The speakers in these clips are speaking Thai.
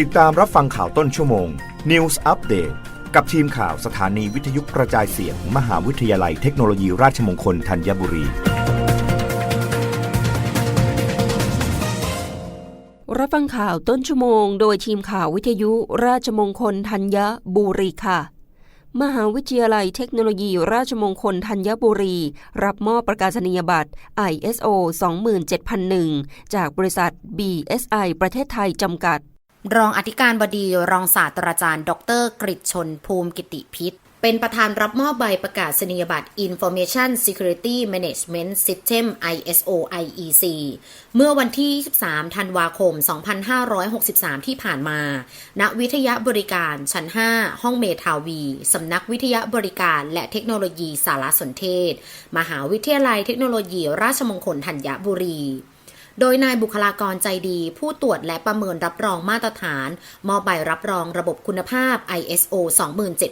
ติดตามรับฟังข่าวต้นชั่วโมง News Update กับทีมข่าวสถานีวิทยุกระจายเสียงมหาวิทยาลัยเทคโนโลยีราชมงคลธัญบุรี รับฟังข่าวต้นชั่วโมง โดยทีมข่าววิทยุราชมงคลธัญบุรีค่ะ มหาวิทยาลัยเทคโนโลยีราชมงคลธัญบุรี รับมอบประกาศนียบัตร ISO 27001 จากบริษัท BSI ประเทศไทยจำกัด รองอธิการบดีรองศาสตราจารย์ ดรกฤษชนภูมิกิติพิษ เป็นประธานรับมอบใบประกาศนียบัตร Information Security Management System ISO IEC เมื่อวันที่ 23 ธันวาคม 2563 ที่ผ่านมา ณ วิทยาบริการชั้น 5 ห้องเมทาวี สำนักวิทยาบริการและเทคโนโลยีสารสนเทศ มหาวิทยาลัยเทคโนโลยีราชมงคลธัญบุรี โดยนายบุคลากรใจดี ผู้ตรวจและประเมินรับรองมาตรฐาน มอบใบรับรองระบบคุณภาพ ISO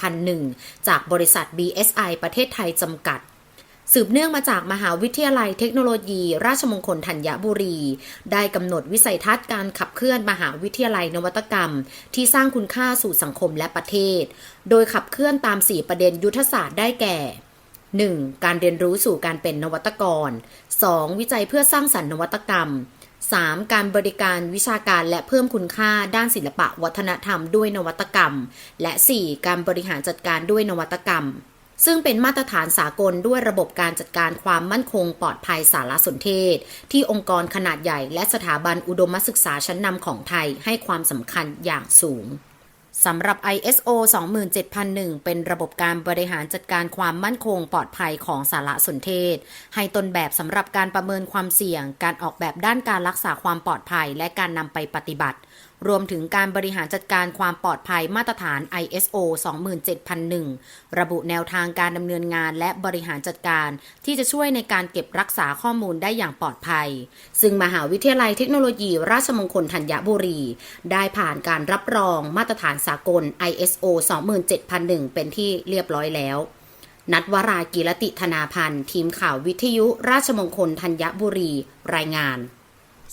27001 จากบริษัท BSI ประเทศไทยจำกัดสืบเนื่องมาจากมหาวิทยาลัยเทคโนโลยี ราชมงคลธัญบุรี ได้กำหนดวิสัยทัศน์การขับเคลื่อนมหาวิทยาลัยนวัตกรรม ที่สร้างคุณค่าสู่สังคมและประเทศ โดยขับเคลื่อนตาม 4 ประเด็นยุทธศาสตร์ได้แก่ 1. การเรียนรู้สู่การเป็นนวัตกร 2. วิจัยเพื่อสร้างสรรค์นวัตกรรม 3. การบริการวิชาการและเพิ่มคุณค่าด้านศิลปะวัฒนธรรมด้วยนวัตกรรม และ 4. การบริหารจัดการด้วยนวัตกรรม ซึ่งเป็นมาตรฐานสากลด้วยระบบการจัดการความมั่นคงปลอดภัยสารสนเทศ ที่องค์กรขนาดใหญ่และสถาบันอุดมศึกษาชั้นนำของไทยให้ความสำคัญอย่างสูง สำหรับ ISO 27001 เป็นระบบการบริหารจัดการความมั่นคงปลอดภัยของสารสนเทศ ให้ต้นแบบสำหรับการประเมินความเสี่ยง การออกแบบด้านการรักษาความปลอดภัย และการนำไปปฏิบัติ รวมถึงการบริหารจัดการความปลอดภัยมาตรฐาน ISO 27001 ระบุแนวทางการดำเนินงานและบริหารจัดการ ที่จะช่วยในการเก็บรักษาข้อมูลได้อย่างปลอดภัย ซึ่งมหาวิทยาลัยเทคโนโลยี ราชมงคลธัญบุรี ได้ผ่านการรับรองมาตรฐานสากล ISO 27001 เป็นที่เรียบร้อยแล้วนัดวรากิรติธนาพันธ์ ทีมข่าววิทยุราชมงคลธัญบุรี รายงาน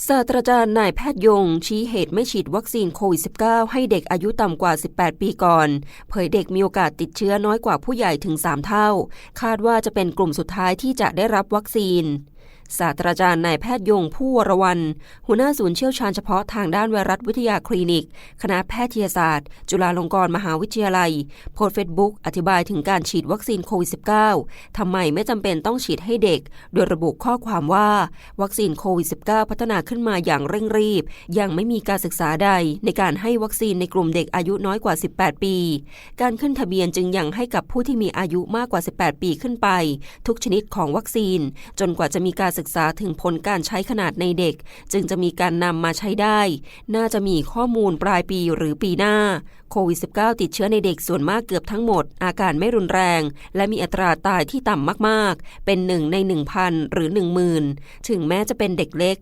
ศาสตราจารย์นายแพทย์ยง ชี้เหตุไม่ฉีดวัคซีนโควิด -19 ให้เด็กอายุต่ำกว่า 18 ปีก่อน เผยเด็กมีโอกาสติดเชื้อน้อยกว่าผู้ใหญ่ถึง 3 เท่า คาดว่าจะเป็นกลุ่มสุดท้ายที่จะได้รับวัคซีน ศาสตราจารย์นายแพทย์ยงผู้วรวัน หัวหน้าศูนย์เชี่ยวชาญเฉพาะทางด้านไวรัสวิทยาคลินิก คณะแพทยศาสตร์ จุฬาลงกรณ์มหาวิทยาลัย โพสต์เฟซบุ๊กอธิบายถึงการฉีดวัคซีนโควิด -19 ทำไมไม่จำเป็นต้องฉีดให้เด็ก โดยระบุข้อความว่า วัคซีนโควิด -19 พัฒนาขึ้นมาอย่างเร่งรีบ ยังไม่มีการศึกษาใด ในการให้วัคซีนในกลุ่มเด็กอายุน้อยกว่า 18 ปี การขึ้นทะเบียนจึงยังให้กับผู้ที่มีอายุมากกว่า 18 ปีขึ้นไป ทุกชนิดของวัคซีน จนกว่าจะมีการศึกษาถึงผลการใช้ขนาดในเด็ก จึงจะมีการนำมาใช้ได้ น่าจะมีข้อมูลปลายปีหรือปีหน้าโควิด -19 ติดเชื้อในเด็กส่วนมากเกือบทั้งหมด อาการไม่รุนแรง และมีอัตราตายที่ต่ำมากๆ เป็นหนึ่งใน 1,000 หรือ 10,000 ถึงแม้จะเป็นเด็กเล็ก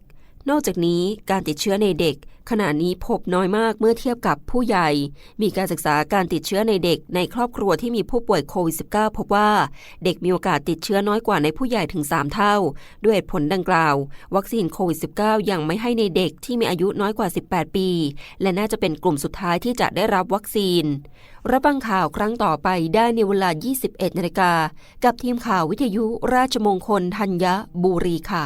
นอกจากนี้การติดเชื้อในเด็ก ขณะนี้พบน้อยมากเมื่อเทียบกับผู้ใหญ่ มีการศึกษาการติดเชื้อในเด็กในครอบครัวที่มีผู้ป่วยโควิด -19 พบว่าเด็กมีโอกาสติดเชื้อน้อยกว่าในผู้ใหญ่ถึง 3 เท่า ด้วยผลดังกล่าว วัคซีนโควิด -19 ยังไม่ให้ในเด็กที่มีอายุน้อยกว่า 18 ปี และน่าจะเป็นกลุ่มสุดท้ายที่จะได้รับวัคซีน รับฟังข่าวครั้งต่อไปได้ในเวลา 21นาฬิกากับทีมข่าววิทยุราชมงคลธัญบุรีค่ะ